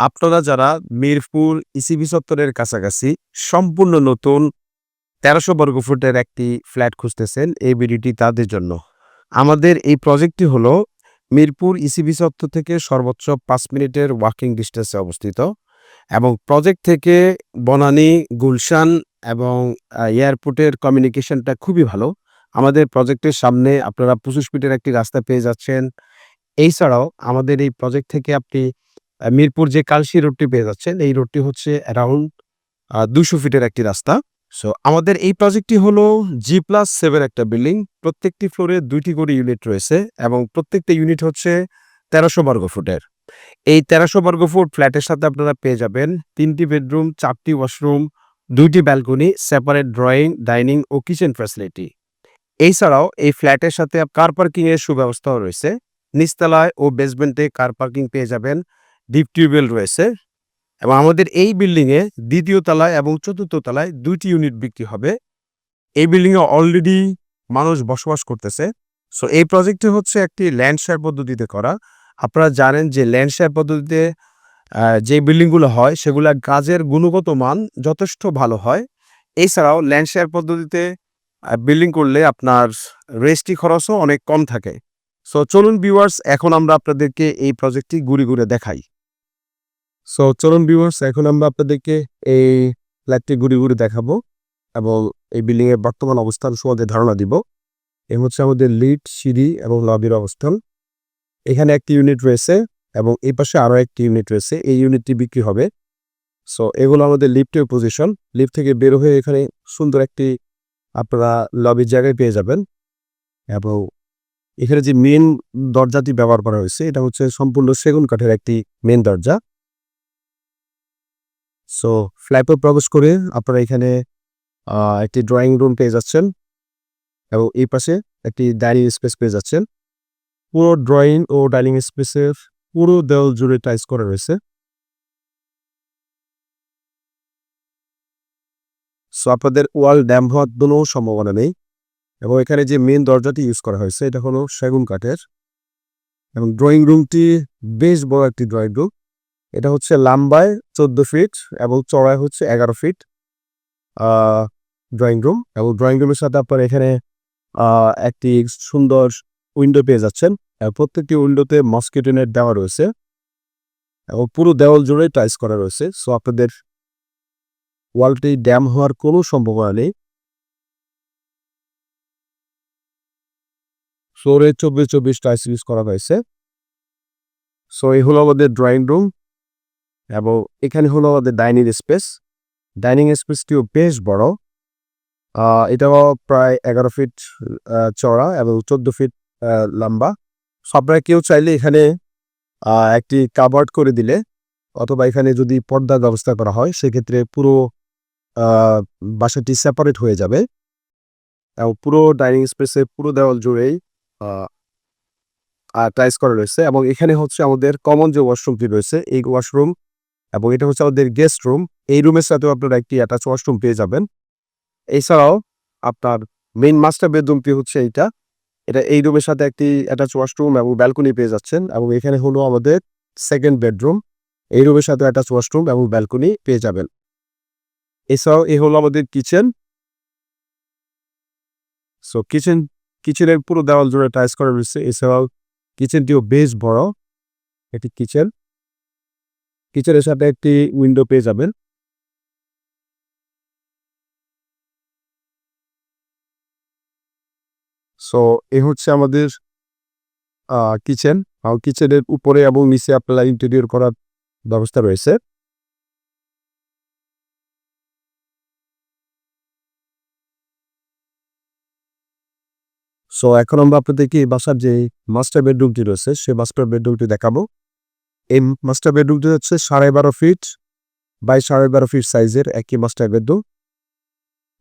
আপনারা যারা মিরপুর ইসিবি চত্বরের কাছাকাছি সম্পূর্ণ নতুন তেরোশো বর্গ ফুটের একটি ফ্ল্যাট খুঁজতেছেন এই ভিডিওটি তাদের জন্য। আমাদের এই প্রজেক্টটি হলো মিরপুর ইসিবি চত্বর থেকে সর্বোচ্চ পাঁচ মিনিটের ওয়াকিং ডিস্টেন্সে অবস্থিত এবং প্রজেক্ট থেকে বনানী, গুলশান এবং এয়ারপোর্টের কমিউনিকেশনটা খুবই ভালো। আমাদের প্রজেক্টের সামনে আপনারা পঁচিশ ফিটের একটি রাস্তা পেয়ে যাচ্ছেন। এছাড়াও আমাদের এই প্রজেক্ট থেকে আপনি মিরপুর যে কালশি রোডটি পেয়ে যাচ্ছেন, এই রোডটি হচ্ছে অ্যারাউন্ড দুশো ফিটের একটি রাস্তা। সো আমাদের এই প্রজেক্টটি হলো জি প্লাস সেভেন একটা বিল্ডিং প্রত্যেকটি ফ্লোরে দুইটি করে ইউনিট রয়েছে এবং প্রত্যেকটা ইউনিট হচ্ছে তেরোশো বর্গ ফুটের। এই তেরোশো বর্গ ফুট ফ্ল্যাটের সাথে আপনারা পেয়ে যাবেন তিনটি বেডরুম চারটি ওয়াশরুম দুইটি ব্যালকনি সেপারেট ড্রয়িং ডাইনিং ও কিচেন ফ্যাসিলিটি এছাড়াও এই ফ্ল্যাটের সাথে কার পার্কিংয়ের সুব্যবস্থাও রয়েছে। নিচতলায় ও বেসমেন্টে কার পার্কিং পেয়ে যাবেন। ডিপ টিউবওয়েল রয়েছে এবং আমাদের এই বিল্ডিংয়ে দ্বিতীয় তলায় এবং চতুর্থ তলায় দুইটি ইউনিট বিক্রি হবে। এই বিল্ডিংয়ে অলরেডি মানুষ বসবাস করতেছে। সো এই প্রজেক্টটি হচ্ছে একটি ল্যান্ডশেয়ার পদ্ধতিতে করা। আপনারা জানেন যে ল্যান্ডশেয়ার পদ্ধতিতে যে বিল্ডিংগুলো হয়, সেগুলা কাজের গুণগত মান যথেষ্ট ভালো হয়। এছাড়াও ল্যান্ডশেয়ার পদ্ধতিতে বিল্ডিং করলে আপনার রেজিস্ট্রি খরচও অনেক কম থাকে। সো চলুন ভিউয়ার্স এখন আমরা আপনাদেরকে এই প্রজেক্টটি ঘুরে ঘুরে দেখাই। সো চলুন ভিউয়ার্স এখন আমরা আপনাদেরকে এই ফ্ল্যাটটি ঘুরে ঘুরে দেখাবো এবং এই বিল্ডিং এর বর্তমান অবস্থান সম্বন্ধে ধারণা দিব। এই হচ্ছে আমাদের লিড সিঁড়ি এবং লবির অবস্থান। এখানে একটি ইউনিট রয়েছে এবং এই পাশে আরও একটি ইউনিট রয়েছে। এই ইউনিটটি বিক্রি হবে। সো এগুলো আমাদের লিফটের পজিশন লিফট থেকে বের হয়ে এখানে সুন্দর একটি আপনারা লবির জায়গায় পেয়ে যাবেন। এবং এখানে যে মেন দরজাটি ব্যবহার করা হয়েছে, এটা হচ্ছে সম্পূর্ণ সেগুন কাঠের একটি মেন দরজা। সো ফ্ল্যাটে প্রবেশ করে আপনারা এখানে একটি ড্রয়িং রুম পেয়ে যাচ্ছেন এবং এই পাশে একটি ডাইনিং স্পেস পেয়ে যাচ্ছেন। পুরো ড্রয়িং ও ডাইনিং স্পেসের পুরো দেওয়াল জুড়ে টাইস করা রয়েছে। সো আপনাদের ওয়াল ড্যাম হওয়ার কোনো সম্ভাবনা নেই এবং এখানে যে মেন দরজাটি ইউজ করা হয়েছে, এটা হলো সেগুন কাঠের। এবং ড্রয়িং রুমটি বেশ বড় একটি ড্রয়িং রুম এটা হচ্ছে লাম্বায় চোদ্দ ফিট এবং চড়ায় হচ্ছে এগারো ফিট ড্রয়িং রুম এবং ড্রয়িং রুমের সাথে আপনার এখানে একটি সুন্দর উইন্ডো পেয়ে যাচ্ছেন। প্রত্যেকটি উইন্ডোতে মস্কিটো নেট দেওয়া রয়েছে এবং পুরো দেওয়াল জুড়ে টাইস করা রয়েছে। সো আপনাদের ওয়ালটি ড্যাম হওয়ার কোনো সম্ভাবনা নেই। ফ্লোরে চব্বিশ চব্বিশ টাইস ইউজ করা হয়েছে। সো এই হলো আমাদের ড্রয়িং রুম এবং এখানে হলো আমাদের ডাইনিং স্পেস। ডাইনিং স্পেসটিও বেশ বড়। এটাও প্রায় এগারো ফিট চওড়া এবং চোদ্দ ফিট লম্বা। আপনারা কেউ চাইলে এখানে একটি কাবার্ড করে দিলে অথবা এখানে যদি পর্দার ব্যবস্থা করা হয়, সেক্ষেত্রে পুরো বাসাটি সেপারেট হয়ে যাবে। এবং পুরো ডাইনিং স্পেসে পুরো দেওয়াল জুড়েই টাইস করা রয়েছে এবং এখানে হচ্ছে আমাদের কমন যে ওয়াশরুমটি রয়েছে, এই ওয়াশরুম এবং এটা হচ্ছে আমাদের গেস্ট রুম এই রুমের সাথেও আপনারা একটি অ্যাটাচ ওয়াশরুম পেয়ে যাবেন। এছাড়াও আপনার মেইন মাস্টার বেডরুমটি হচ্ছে এইটা। এটা এই রুমের সাথে একটি অ্যাটাচ ওয়াশরুম এবং ব্যালকনি পেয়ে যাচ্ছেন এবং এখানে হলো আমাদের সেকেন্ড বেডরুম এই রুমের সাথে অ্যাটাচ ওয়াশরুম এবং ব্যালকনি পেয়ে যাবেন। এছাড়াও এই হলো আমাদের কিচেন সো কিচেন কিচেনের পুরো দেওয়াল জুড়ে টাইস করা রয়েছে। এছাড়াও কিচেনটিও বেশ বড়। এটি কিচেন কিচেনের সাথে একটি উইন্ডো পেয়ে যাবেন। সো এই হচ্ছে আমাদের কিচেন আর কিচেনের উপরে এবং নিচে আপনারা ইন্টেরিয়র করার ব্যবস্থা রয়েছে। সো এখন আমরা আপনাদেরকে বাসার যে মাস্টার বেডরুমটি রয়েছে, সেই মাস্টার বেডরুমটি দেখাবো। এই মাস্টার বেডরুমটি হচ্ছে সাড়ে বারো ফিট বাই সাড়ে বারো ফিট সাইজের একই মাস্টার বেডরুম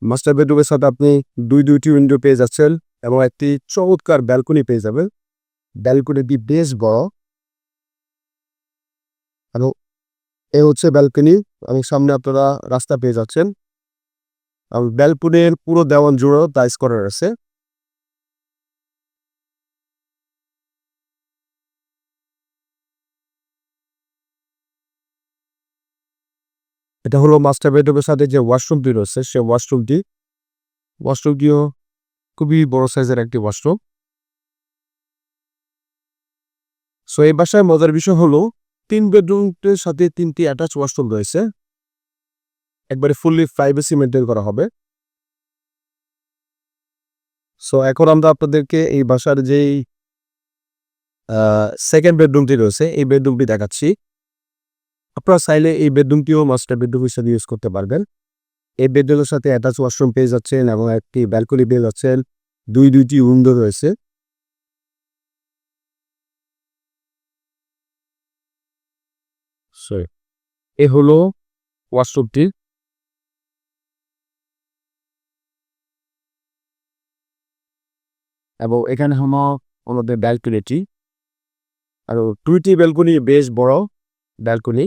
মাস্টার বেডরুমের সাথে আপনি দুই দুইটি উইন্ডো পেয়ে যাচ্ছেন এবং একটি চমৎকার ব্যালকনি পেয়ে যাবেন। ব্যালকনিটি বেশ বড়। এবং এ হচ্ছে ব্যালকনি এবং সামনে আপনারা রাস্তা পেয়ে যাচ্ছেন। এবং ব্যালকনির পুরো দেওয়ান জুড়েও টাইস করা রয়েছে। এটা হলো মাস্টার বেডরুমের সাথে যে ওয়াশরুমটি রয়েছে সে ওয়াশরুমটি ওয়াশরুমটিও খুবই বড় সাইজের একটি ওয়াশরুম সো এই বাসায় মজার বিষয় হলো তিন বেডরুমের সাথে তিনটি অ্যাটাচ ওয়াশরুম রয়েছে। একবারে ফুললি প্রাইভেসি মেনটেন করা হবে। সো এখন আমরা আপনাদেরকে এই বাসার যেই সেকেন্ড বেডরুমটি রয়েছে, এই বেডরুমটি দেখাচ্ছি। আপনারা চাইলে এই বেডরুমটিও মাস্টার বেডরুম হিসেবে ইউজ করতে পারবেন। এই বেডরুমের সাথে অ্যাটাচ ওয়াশরুম পেয়ে যাচ্ছেন এবং একটি ব্যালকনি পেয়ে যাচ্ছেন। দুই, দুইটি উইন্ডো রয়েছে। এ হলো ওয়াশরুমটি এবং এখানে হলো আমাদের ব্যালকনিটি আর দুইটি ব্যালকনি বেশ বড় ব্যালকনি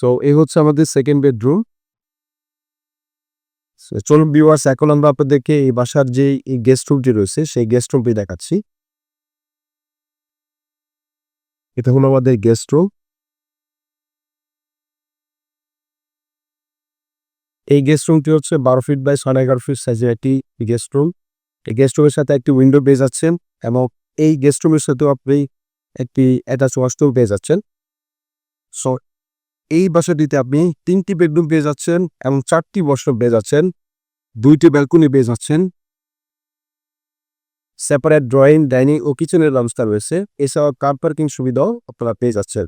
সো এই হচ্ছে আমাদের সেকেন্ড বেডরুম চলুন ভিউয়ার্স এখন আমরা আপনাদেরকে এই বাসার যে গেস্ট রুমটি রয়েছে, সেই গেস্ট রুমটি দেখাচ্ছি। এটা হলো আমাদের গেস্ট রুম এই গেস্ট রুমটি হচ্ছে বারো ফিট বাই সাড়ে এগারো ফিট সাইজের একটি গেস্ট রুম এই গেস্ট রুমের সাথে একটি উইন্ডো পেয়ে যাচ্ছেন এবং এই গেস্ট রুমের সাথেও আপনি একটি অ্যাটাচ ওয়াশরুম পেয়ে যাচ্ছেন। সো এই বাসাটিতে আপনি তিনটি বেডরুম পেয়ে যাচ্ছেন এবং চারটি ওয়াশরুম পেয়ে যাচ্ছেন, দুইটি ব্যালকনি পেয়ে যাচ্ছেন। সেপারেট ড্রয়িং, ডাইনিং ও কিচেনের ব্যবস্থা রয়েছে। এছাড়াও কার পার্কিং সুবিধাও আপনারা পেয়ে যাচ্ছেন।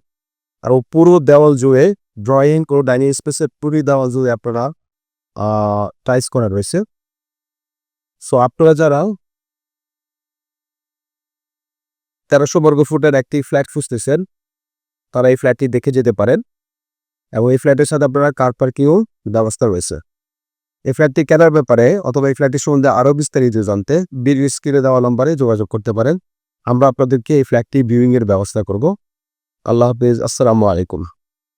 আর পুরো দেওয়াল জুড়ে ড্রয়িং ও ডাইনিং স্পেসের পুরো দেওয়াল জুড়ে আপনারা টাইস করা রয়েছে। সো আপনারা যারা তেরোশো বর্গ ফুটের একটি ফ্ল্যাট খুঁজতেছেন, তারা এই ফ্ল্যাটটি দেখে যেতে পারেন। এবং এই ফ্ল্যাটের সাথে আপনারা কার পার্কিংও ব্যবস্থা রয়েছে। এই ফ্ল্যাটটি কেনার ব্যাপারে অথবা এই ফ্ল্যাটটি সম্বন্ধে আরও বিস্তারিত জানতে বীর স্ক্রিনে দেওয়া নম্বরে যোগাযোগ করতে পারেন। আমরা আপনাদেরকে এই ফ্ল্যাটটি ভিউইংয়ের ব্যবস্থা করব। আল্লাহ হাফিজ, আসসালামু আলাইকুম।